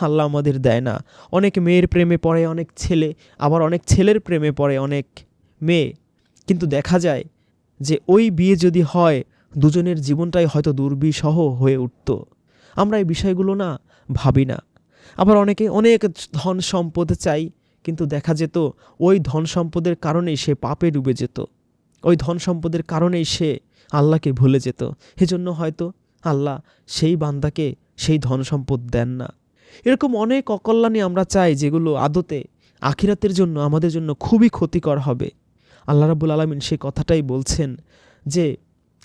আল্লাহ আমাদের দেয় না। অনেক মেয়ের প্রেমে পড়ে, অনেক ছেলে, আবার অনেক ছেলের প্রেমে পড়ে অনেক মেয়ে। কিন্তু দেখা যায় যে ওই বিয়ে যদি হয়, দুজনের জীবনটাই হয়তো দুর্বিষহ হয়ে উঠত। আমরা এই বিষয়গুলো না ভাবি না। আবার অনেকে অনেক ধন সম্পদ চাই, কিন্তু দেখা যেত ওই ধন সম্পদের কারণেই সে পাপে ডুবে যেত। ওই ধন সম্পদের কারণেই সে আল্লাহকে ভুলে যেত। এজন্য হয়তো আল্লাহ সেই বান্দাকে সেই ধন সম্পদ দেন না। এরকম অনেক অকল্যাণী আমরা চাই যেগুলো আদতে আখিরাতের জন্য আমাদের জন্য খুবই ক্ষতিকর হবে। আল্লাহ রাবুল আলমিন সেই কথাটাই বলছেন যে,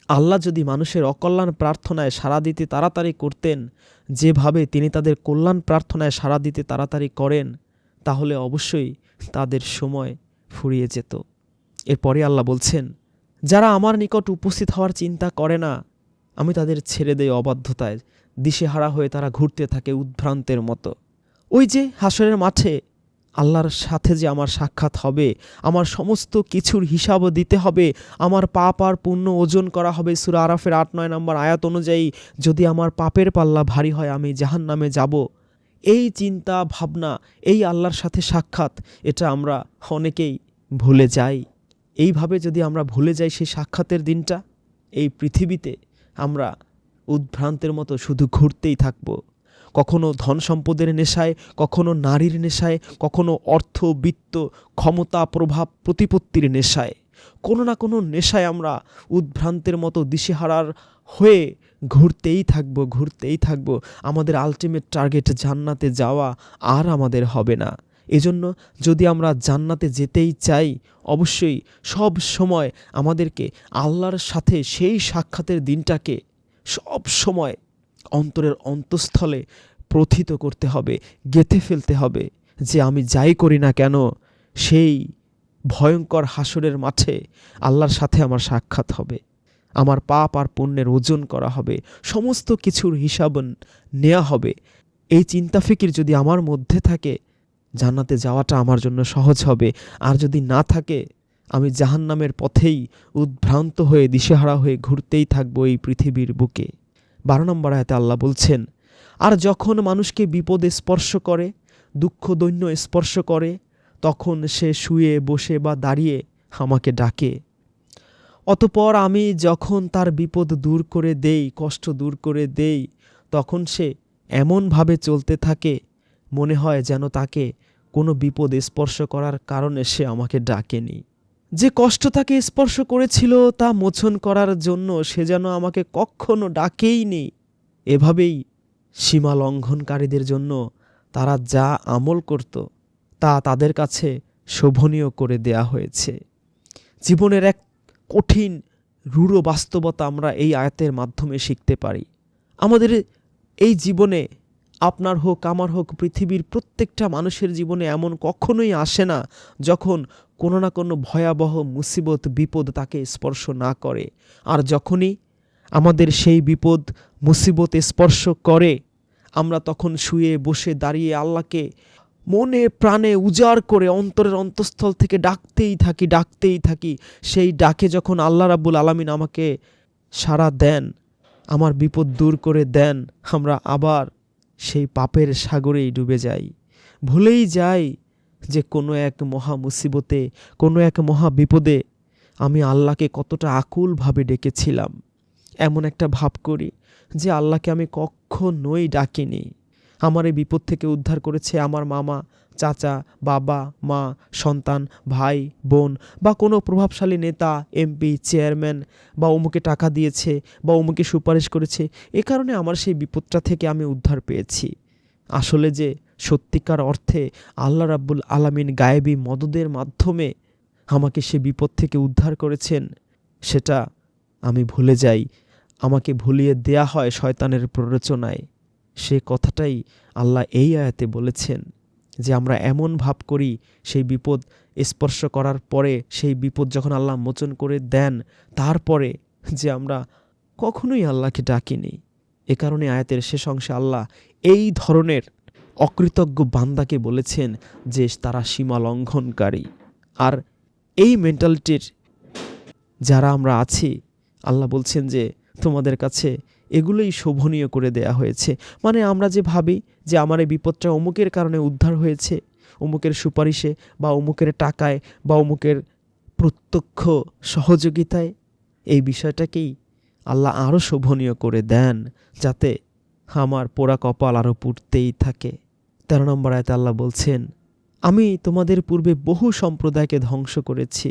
আল্লাহ যদি মানুষের অকল্যাণ প্রার্থনায় সাড়া দিতে তাড়াতাড়ি করতেন, যেভাবে তিনি তাদের কল্যাণ প্রার্থনায় সাড়া দিতে তাড়াতাড়ি করেন, তাহলে অবশ্যই তাদের সময় ফুরিয়ে যেত। এরপরে আল্লাহ বলছেন, যারা আমার নিকট উপস্থিত হওয়ার চিন্তা করে না আমি তাদের ছেড়ে দেই অবাধ্যতায়, দিশেহারা হয়ে তারা ঘুরতে থাকে উদ্ভ্রান্তের মতো। ওই যে হাসরের মাঠে, আল্লাহর সাথে যে আমার সাক্ষাৎ হবে, আমার সমস্ত কিছুর হিসাবও দিতে হবে, আমার পাপ আর পুণ্য ওজন করা হবে, সুরা আরাফের আট, নয় নম্বর আয়াত অনুযায়ী, যদি আমার পাপের পাল্লা ভারী হয়, আমি জাহান নামে যাব। এই চিন্তা, ভাবনা, এই আল্লাহর সাথে সাক্ষাৎ, এটা আমরা অনেকেই ভুলে যাই। এইভাবে যদি আমরা ভুলে যাই সেই সাক্ষাতের দিনটা, এই পৃথিবীতে আমরা উদ্ভ্রান্তের মতো শুধু ঘুরতেই থাকব। কখনো ধন সম্পদের নেশায়, কখনো নারীর নেশায়, কখনো অর্থ, বিত্ত, ক্ষমতা, প্রভাব, প্রতিপত্তির নেশায়। কোনো না কোনো নেশায় আমরা উদ্ভ্রান্তের মতো দিশেহারার হয়ে ঘুরতেই থাকব ঘুরতেই থাকব। আমাদের আলটিমেট টার্গেট জান্নাতে যাওয়া আর আমাদের হবে না। এজন্য যদি আমরা জান্নাতে যেতেই চাই, অবশ্যই সব সময় আমাদেরকে আল্লাহর সাথে সেই সাক্ষাতের দিনটাকে সব সময় অন্তরের অন্তঃস্থলে প্রথিত করতে হবে, গেঁথে ফেলতে হবে, যে আমি যাই করি না কেন, সেই ভয়ঙ্কর হাসরের মাঠে আল্লাহর সাথে আমার সাক্ষাৎ হবে। আমার পাপ আর পুণ্যের ওজন করা হবে, সমস্ত কিছুর হিসাব নেওয়া হবে। এই চিন্তা ফিকির যদি আমার মধ্যে থাকে জান্নাতে যাওয়াটা আমার জন্য সহজ হবে। আর যদি না থাকে, আমি জাহান্নামের পথেই উদ্ভ্রান্ত হয়ে, দিশেহারা হয়ে ঘুরতেই থাকব এই পৃথিবীর বুকে। বারো নম্বর আয়তে আল্লাহ বলছেন, আর যখন মানুষকে বিপদে স্পর্শ করে, দুঃখ দৈন্য স্পর্শ করে, তখন সে শুয়ে, বসে বা দাঁড়িয়ে আমাকে ডাকে। অতপর আমি যখন তার বিপদ দূর করে দেই, কষ্ট দূর করে দেই, তখন সে এমনভাবে চলতে থাকে, মনে হয় যেন তাকে কোনো বিপদ স্পর্শ করার কারণে সে আমাকে ডাকেনি। যে কষ্ট তাকে স্পর্শ করেছিল তা মোচন করার জন্য সে যেন আমাকে কখনো ডাকেইনি। এভাবেই সীমা লঙ্ঘনকারীদের জন্য তারা যা আমল করত, তা তাদের কাছে শোভনীয় করে দেয়া হয়েছে। জীবনের এক কঠিন, রূঢ় বাস্তবতা আমরা এই আয়াতের মাধ্যমে শিখতে পারি। আমাদের এই জীবনে আপনার হোক, আমার হোক, পৃথিবীর প্রত্যেকটা মানুষের জীবনে এমন কখনোই আসে না যখন কোনো না কোনো ভয়াবহ মুসিবত, বিপদ তাকে স্পর্শ না করে। আর যখনই আমাদের সেই বিপদ, মুসিবত স্পর্শ করে, আমরা তখন শুয়ে বসে দাঁড়িয়ে আল্লাহকে মনে প্রাণে উজাড় করে অন্তরের অন্তঃস্থল থেকে ডাকতেই থাকি ডাকতেই থাকি। সেই ডাকে যখন আল্লাহ রাব্বুল আলামিন আমাকে সাড়া দেন, আমার বিপদ দূর করে দেন, আমরা আবার সেই পাপের সাগরেই ডুবে যাই। ভুলেই যাই যে কোনো এক মহা মুসিবতে, কোনো এক মহা বিপদে আমি আল্লাহকে কতটা আকুলভাবে ডেকেছিলাম। এমন একটা ভাব করি যে আল্লাহকে আমি কখনোই ডাকিনি। আমার এই বিপদ থেকে উদ্ধার করেছে আমার মামা চাচা, বাবা, মা, সন্তান, ভাই, বোন বা কোনো প্রভাবশালী নেতা, এমপি, চেয়ারম্যান বা অমুকে টাকা দিয়েছে বা অমুকে সুপারিশ করেছে, এ কারণে আমার সেই বিপদটা থেকে আমি উদ্ধার পেয়েছি। আসলে যে সত্যিকার অর্থে আল্লাহ রাব্বুল আলামিন গায়েবী মদদের মাধ্যমে আমাকে সে বিপদ থেকে উদ্ধার করেছেন, সেটা আমি ভুলে যাই। আমাকে ভুলিয়ে দেয়া হয় শয়তানের প্ররোচনায়। সে কথাটাই আল্লাহ এই আয়াতে বলেছেন। যে আমরা এমন ভাব করি সেই বিপদ স্পর্শ করার পরে, সেই বিপদ যখন আল্লাহ মোচন করে দেন, তারপরে যে আমরা কখনোই আল্লাহকে ডাকিনি। এ কারণে আয়াতের শেষ অংশে আল্লাহ এই ধরনের অকৃতজ্ঞ বান্দাকে বলেছেন যে তারা সীমা লঙ্ঘনকারী। আর এই মেন্টালিটির যারা আমরা আছি, আল্লাহ বলছেন যে তোমাদের কাছে এগুলোই শোভনীয় করে দেয়া হয়েছে। মানে আমরা যে ভাবি যে আমার এই বিপদটা অমুকের কারণে উদ্ধার হয়েছে, অমুকের সুপারিশে বা অমুকের টাকায় বা অমুকের প্রত্যক্ষ সহযোগিতায়, এই বিষয়টাকেই আল্লাহ আরও শোভনীয় করে দেন যাতে আমার পোড়া কপাল আরও পুড়তেই থাকে। তেরো নম্বর আয়তে আল্লাহ বলছেন, আমি তোমাদের পূর্বে বহু সম্প্রদায়কে ধ্বংস করেছি,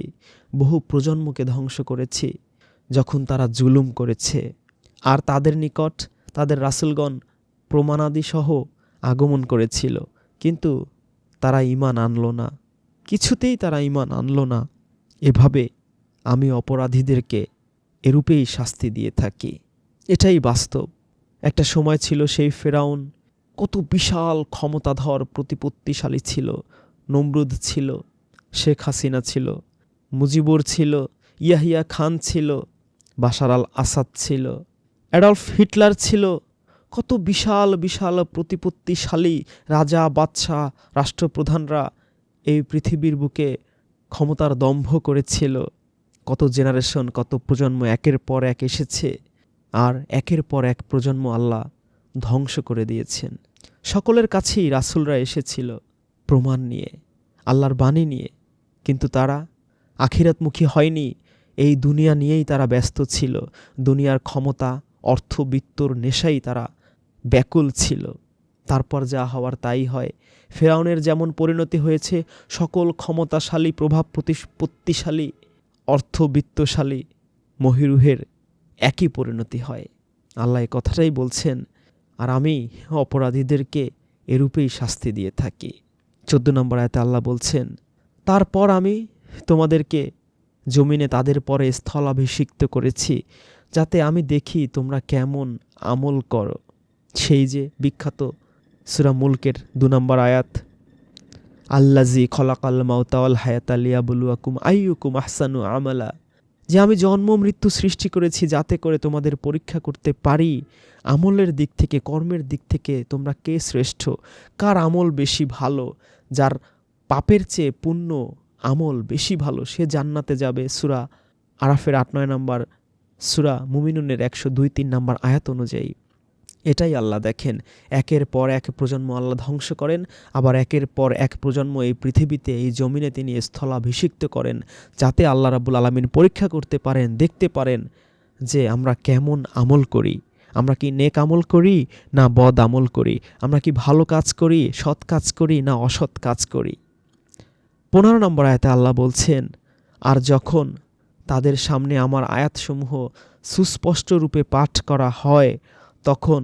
বহু প্রজন্মকে ধ্বংস করেছি, যখন তারা জুলুম করেছে। আর তাদের নিকট তাদের রাসুলগণ প্রমাণাদিসহ আগমন করেছিল। কিন্তু তারা ইমান আনলো না। কিছুতেই তারা ইমান আনলো না। এভাবে আমি অপরাধীদেরকে এরূপেই শাস্তি দিয়ে থাকি। এটাই বাস্তব। একটা সময় ছিল সেই ফেরাউন কত বিশাল ক্ষমতাধর, প্রতিপত্তিশালী ছিল, নমরুদ ছিল, শেখ হাসিনা ছিল, মুজিবুর ছিল, ইয়াহিয়া খান ছিল, বাশার আল আসাদ ছিল। অ্যাডলফ হিটলার ছিল কত বিশাল বিশাল প্রতিপত্তিশালী রাজা, বাদশাহ, রাষ্ট্রপ্রধানরা এই পৃথিবীর বুকে ক্ষমতার দম্ভ করেছিল। কত জেনারেশন কত প্রজন্ম একের পর এক এসেছে আর একের পর এক প্রজন্ম আল্লাহ ধ্বংস করে দিয়েছেন। সকলের কাছেই রাসুলরা এসেছিল প্রমাণ নিয়ে, আল্লাহর বাণী নিয়ে। কিন্তু তারা আখিরাতমুখী হয়নি। এই দুনিয়া নিয়েই তারা ব্যস্ত ছিল। দুনিয়ার ক্ষমতা অর্থবিত্তর নেশাই তারা ব্যাকুল ছিল। তারপর যা হওয়ার তাই হয়। ফেরাউনের যেমন পরিণতি হয়েছে, সকল ক্ষমতাশালী, প্রভাব প্রতিপত্তিশালী অর্থবিত্তশালী মহিরুহের একই পরিণতি হয়। আল্লাহ কথাটাই বলছেন, আর আমি অপরাধীদেরকে এরূপেই শাস্তি দিয়ে থাকি। চোদ্দ নম্বর আয়তে আল্লাহ বলছেন, তারপর আমি তোমাদেরকে জমিনে তাদের পরে স্থলাভিষিক্ত করেছি। যাতে আমি দেখি তোমরা কেমন আমল করো। সেই যে বিখ্যাত সুরা মুলকের দু নম্বর আয়াত আল্লাজি খলাকাল মাউতাওয়াল হায়াতালিয়া বলুয়াকুম আইয়ুকুম আহসানু আমালা। যে আমি জন্ম, মৃত্যু সৃষ্টি করেছি যাতে করে তোমাদের পরীক্ষা করতে পারি। আমলের দিক থেকে, কর্মের দিক থেকে তোমরা কে শ্রেষ্ঠ? কার আমল বেশি ভালো? যার পাপের চেয়ে পুণ্য আমল বেশি ভালো, সে জান্নাতে যাবে। সুরা আরাফের আট, নয় নম্বর সুরা মুমিনুনের একশো দুই তিন নম্বর আয়াত অনুযায়ী। এটাই আল্লাহ দেখেন, একের পর এক প্রজন্ম আল্লাহ ধ্বংস করেন, আবার একের পর এক প্রজন্ম এই পৃথিবীতে, এই জমিনে তিনি স্থলাভিষিক্ত করেন, যাতে আল্লাহ রাবুল আলমিন পরীক্ষা করতে পারেন, দেখতে পারেন যে আমরা কেমন আমল করি। আমরা কি নেক আমল করি না বদ আমল করি? আমরা কি ভালো কাজ করি, সৎ কাজ করি না অসৎ কাজ করি? পনেরো নম্বর আয়াতে আল্লাহ বলছেন, আর যখন তাদের সামনে আমার আয়াতসমূহ সুস্পষ্ট রূপে পাঠ করা হয়, তখন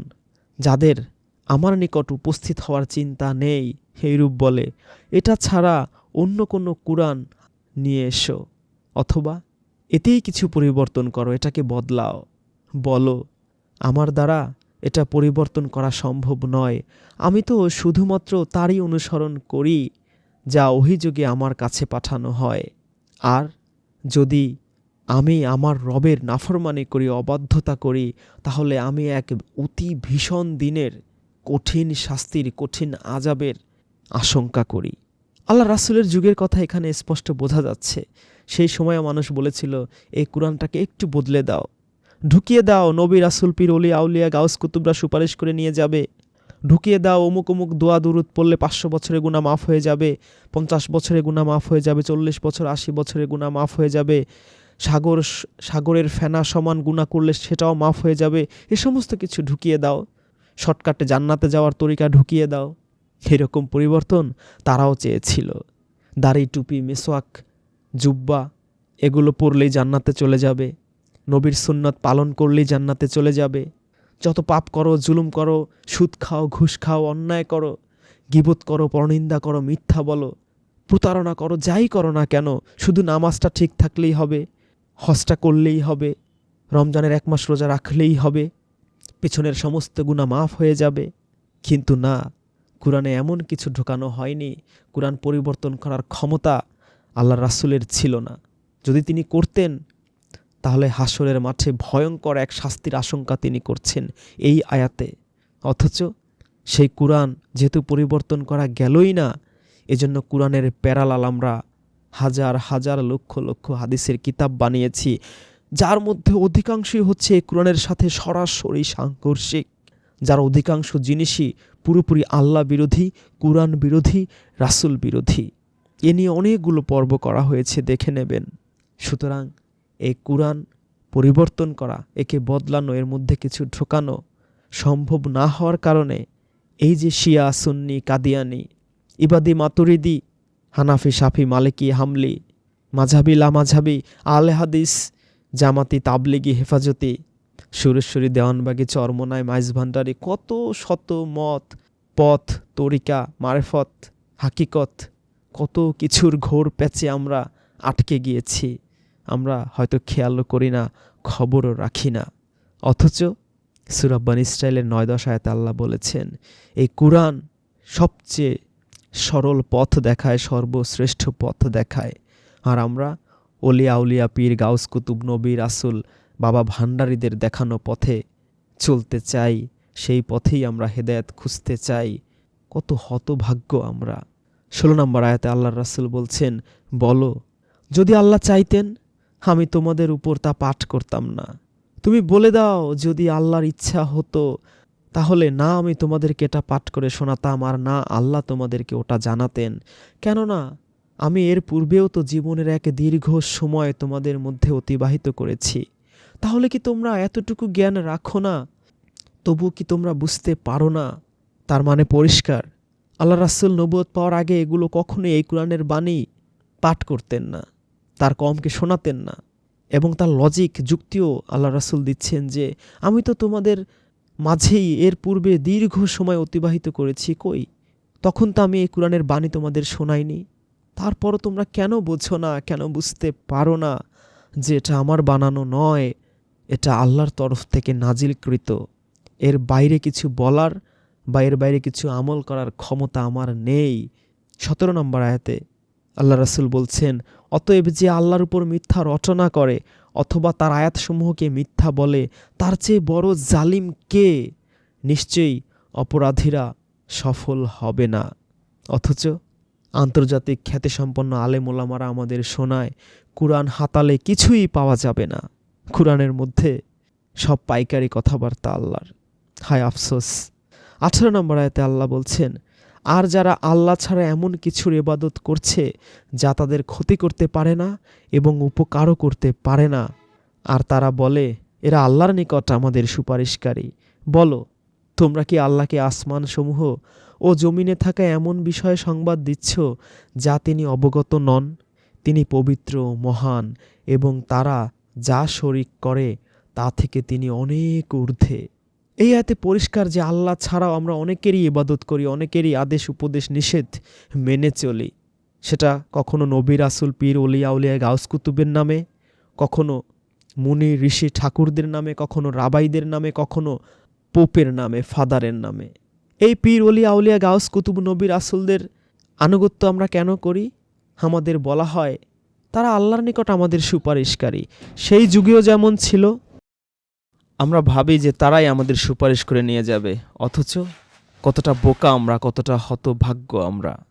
যাদের আমার নিকট উপস্থিত হওয়ার চিন্তা নেই সেইরূপ বলে, এটা ছাড়া অন্য কোনো কুরআন নিয়ে এসো, অথবা এতেই কিছু পরিবর্তন করো, এটাকে বদলাও। বলো, আমার দ্বারা এটা পরিবর্তন করা সম্ভব নয়। আমি তো শুধুমাত্র তারই অনুসরণ করি, যা অভিযোগে আমার কাছে পাঠানো হয়। আর যদি আমি আমার রবের নাফরমানি করি, অবাধ্যতা করি, তাহলে আমি এক অতি ভীষণ দিনের কঠিন শাস্তির, কঠিন আজাবের আশঙ্কা করি। আল্লাহ রাসুলের যুগের কথা এখানে স্পষ্ট বোঝা যাচ্ছে। সেই সময় মানুষ বলেছিল, এই কোরআনটাকে একটু বদলে দাও। ঢুকিয়ে দাও, নবী রাসুল, পীর অলি আউলিয়া, গাউস, কুতুবরা সুপারিশ করে নিয়ে যাবে। ঢুকিয়ে দাও, অমুক অমুক দোয়া, দুরুদ পড়লে পাঁচশো বছরের গুণা মাফ হয়ে যাবে, পঞ্চাশ বছরের গুণা মাফ হয়ে যাবে, চল্লিশ বছর, আশি বছরের গুণা মাফ হয়ে যাবে। সাগর, সাগরের ফেনা সমান গুণা করলে সেটাও মাফ হয়ে যাবে। এ সমস্ত কিছু ঢুকিয়ে দাও। শর্টকাটে জান্নাতে যাওয়ার তরিকা ঢুকিয়ে দাও। এরকম পরিবর্তন তারাও চেয়েছিল। দাড়ি, টুপি, মেসোয়াক, জুব্বা, এগুলো পরলেই জান্নাতে চলে যাবে। নবীর সুন্নত পালন করলেই জান্নাতে চলে যাবে। যত পাপ করো, জুলুম করো, সুদ খাও, ঘুষ খাও, অন্যায় করো, গিবত করো, পরনিন্দা করো, মিথ্যা বলো, প্রতারণা করো, যাই করো না কেন, শুধু নামাজটা ঠিক থাকলেই হবে। হজটা করলেই হবে, রমজানের এক মাস রোজা রাখলেই হবে, পেছনের সমস্ত গুণা মাফ হয়ে যাবে। কিন্তু না, কোরআনে এমন কিছু ঢোকানো হয়নি, কোরআন পরিবর্তন করার ক্ষমতা আল্লাহ রাসুলের ছিল না। যদি তিনি করতেন, তাহলে হাসরের মাঠে ভয়ঙ্কর এক শাস্তির আশঙ্কা তিনি করছেন এই আয়াতে। অথচ সেই কোরআন যেহেতু পরিবর্তন করা গেলই না, এজন্য কোরআনের প্যারালাল আমরা হাজার হাজার লক্ষ লক্ষ হাদিসের কিতাব বানিয়েছি, যার মধ্যে অধিকাংশই হচ্ছে কোরআনের সাথে সরাসরি সাংঘর্ষিক, যার অধিকাংশ জিনিসই পুরোপুরি আল্লাহ বিরোধী, কোরআন বিরোধী, রাসূল বিরোধী। এ নিয়ে অনেকগুলো পর্ব করা হয়েছে, দেখে নেবেন। সুতরাং এই কোরআন পরিবর্তন করা, একে বদলানো, এর মধ্যে কিছু ঢোকানো সম্ভব না হওয়ার কারণে এই যে শিয়া, সুন্নি, কাদিয়ানি, ইবাদি, মাতুরিদি হানাফি সাফি মালিকি, হামলি মাঝাবি লামাঝাবি আলে হাদিস, জামাতি, তাবলিগি, হেফাজতি, সুরেশ্বরী, দেওয়ানবাগি চরমনায় মাইজ ভান্ডারি, কত শত মত, পথ, তরিকা, মারেফত, হাকিকত, কত কিছুর ঘোর প্যাচে আমরা আটকে গিয়েছি। আমরা হয়তো খেয়ালও করি না, খবরও রাখি না। অথচ সুরাব্বান ইসরায়েলের নয় দশ আয়াতে আল্লাহ বলেছেন, এই কোরআন সবচেয়ে সরল পথ দেখায়, সর্বশ্রেষ্ঠ পথ দেখায়। আর আমরা অলিয়া উলিয়া পীর, গাউস কুতুব নবী, রাসুল, বাবা ভান্ডারীদের দেখানো পথে চলতে চাই। সেই পথেই আমরা হেদায়েত খুঁজতে চাই। কত হতভাগ্য আমরা। ষোলো নম্বর আয়াতে আল্লাহ রাসুল বলছেন, বলো, যদি আল্লাহ চাইতেন, আমি তোমাদের উপর তা পাঠ করতাম না। তুমি বলে দাও, যদি আল্লাহর ইচ্ছা হতো তাহলে না আমি তোমাদেরকে এটা পাঠ করে শোনাতাম আর না আল্লাহ তোমাদেরকে ওটা জানাতেন। কেননা আমি এর পূর্বেও তো জীবনের এক দীর্ঘ সময় তোমাদের মধ্যে অতিবাহিত করেছি। তাহলে কি তোমরা এতটুকু জ্ঞান রাখো না? তবু কি তোমরা বুঝতে পারো না? তার মানে পরিষ্কার। আল্লাহ রাসুল নবুয়ত পাওয়ার আগে এগুলো কখনোই এই কোরআনের বাণী পাঠ করতেন না, তার কমকে শোনাতেন না। এবং তার লজিক যুক্তিও আল্লাহ রাসুল দিচ্ছেন যে, আমি তো তোমাদের মাঝেই এর পূর্বে দীর্ঘ সময় অতিবাহিত করেছি, কই? তখন তো আমি এই কোরআনের বাণী তোমাদের শোনাইনি। তারপরও তোমরা কেন বোঝো না, কেন বুঝতে পারো না যে এটা আমার বানানো নয়? এটা আল্লাহর তরফ থেকে নাজিলকৃত। এর বাইরে কিছু বলার বা এর বাইরে কিছু আমল করার ক্ষমতা আমার নেই। সতেরো নম্বর আয়াতে আল্লাহ রাসুল বলছেন, অতএব যে আল্লাহর উপর মিথ্যা রচনা করে অথবা তার আয়াতসমূহকে মিথ্যা বলে, তার চেয়ে বড় জালিম কে? নিশ্চয়ই অপরাধীরা সফল হবে না। অথচ আন্তর্জাতিক খ্যাতিসম্পন্ন আলেমোলামারা আমাদের শোনায় কোরআন হাতালে কিছুই পাওয়া যাবে না। কোরআনের মধ্যে সব পাইকারি কথাবার্তা আল্লাহর। হায় আফসোস। আঠারো নম্বর আয়তে আল্লাহ বলছেন আর যারা আল্লাহ ছাড়া এমন কিছুর এবাদত করছে যা তাদের ক্ষতি করতে পারে না এবং উপকারও করতে পারে না। আর তারা বলে, এরা আল্লাহর নিকট আমাদের সুপারিশকারী। বলো, তোমরা কি আল্লাহকে আসমান সমূহ ও জমিনে থাকা এমন বিষয়ে সংবাদ দিচ্ছ যা তিনি অবগত নন? তিনি পবিত্র মহান এবং তারা যা শরিক করে তা থেকে তিনি অনেক ঊর্ধ্বে। এই আয়াতে পরিষ্কার যে আল্লাহ ছাড়াও আমরা অনেকেরই ইবাদত করি, অনেকেরই আদেশ, উপদেশ, নিষেধ মেনে চলি। সেটা কখনো নবীর আসুল পীর উলিয়া উলিয়া গাউস কুতুবের নামে, কখনো মুনি, ঋষি, ঠাকুরদের নামে, কখনো রাবাইদের নামে, কখনো পোপের নামে, ফাদারের নামে। এই পীর অলিয়া উলিয়া গাউস কুতুব নবীর আসুলদের আনুগত্য আমরা কেন করি? আমাদের বলা হয়, তারা আল্লাহর নিকট আমাদের সুপারিশকারী। সেই যুগেও যেমন ছিল আমরা ভাবি যে তারাই আমাদের সুপারিশ করে নিয়ে যাবে, অথচ কতটা বোকা আমরা, কতটা হতভাগ্য আমরা।